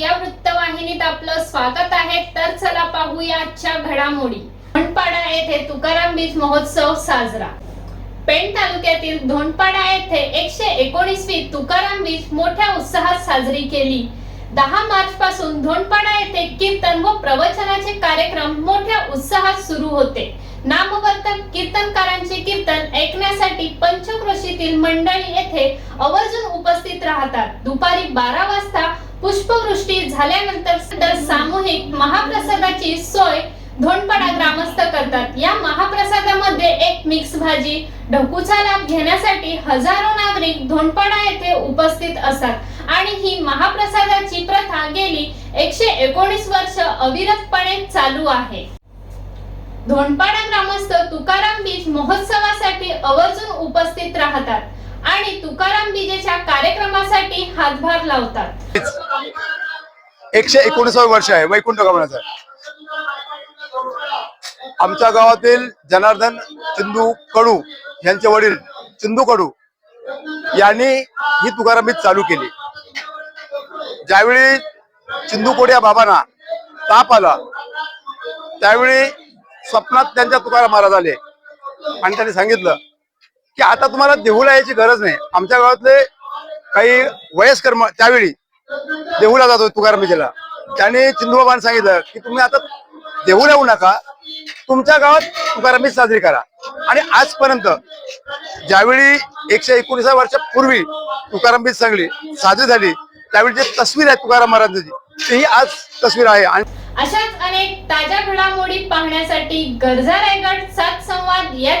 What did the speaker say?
या वृत्तवाहिनीत आपलं स्वागत आहे. तर चला पाहूया आजच्या घडामोडी. धोंडपाडा येथे तुकाराम बीज महोत्सव साजरा. पेण तालुक्यातील धोंडपाडा येथे एकशे एकोणीसवी तुकाराम बीज मोठ्या उत्साहात साजरी केली. दहा मार्च पासून धोंडपाडा येथे कीर्तन व प्रवचनाचे कार्यक्रम मोठ्या उत्साहात सुरू होते. नामवर्तक कीर्तनकारांचे कीर्तन ऐकण्यासाठी पंचक्रोशीतील मंडळी येथे आवर्जून उपस्थित राहतात. दुपारी बारा वाजता पुष्पवृष्टी झाल्यानंतर सामूहिक महाप्रसादाची सोय धोंडपाडा ग्रामस्थ करतात. या महाप्रसादामध्ये एक मिक्स भाजी ढकूचा लाभ घेण्यासाठी हजारो नागरिक धोंडपाडा येथे उपस्थित असतात. आणि ही महाप्रसादाची प्रथा गेली एकशे एकोणीस वर्ष अविरतपणे चालू आहे. धोंडपाडा ग्रामस्थ तुकाराम बीज महोत्सवासाठी आवर्जून उपस्थित राहतात. आणि तुकाराम बीजेच्या कार्यक्रमासाठी हातभार लावतात. एकशे एकोणीसावं वर्ष आहे वैकुंठ गमनाचं आमच्या गावातील जनार्दन चिंदू कडू यांचे वडील चिंदू कडू यांनी ही तुकारामीत चालू केली. ज्यावेळी चिंदू कोड या बाबांना ताप आला त्यावेळी स्वप्नात त्यांच्या तुकाराम महाराज आले. आणि त्यांनी सांगितलं की आता तुम्हाला देहूला यायची गरज नाही. आमच्या गावातले काही वयस्कर त्यावेळी देहूला जातो तुकाराम जिल्हा त्याने चिंदूबाबांना सांगितलं की तुम्ही आता देहूला येऊ नका. तुमच्या गावात तुकारामी साजरी करा. आणि आजपर्यंत ज्यावेळी एकशे एकोणीसा वर्षापूर्वी तुकारामी सांगली साजरी झाली त्यावेळी जे तस्वीर आहे तुकाराम महाराजांची तीही आज तस्वीर आहे. आणि अशाच अनेक ताज्या घडामोडी पाहण्यासाठी गरजा रायगड सात संवाद या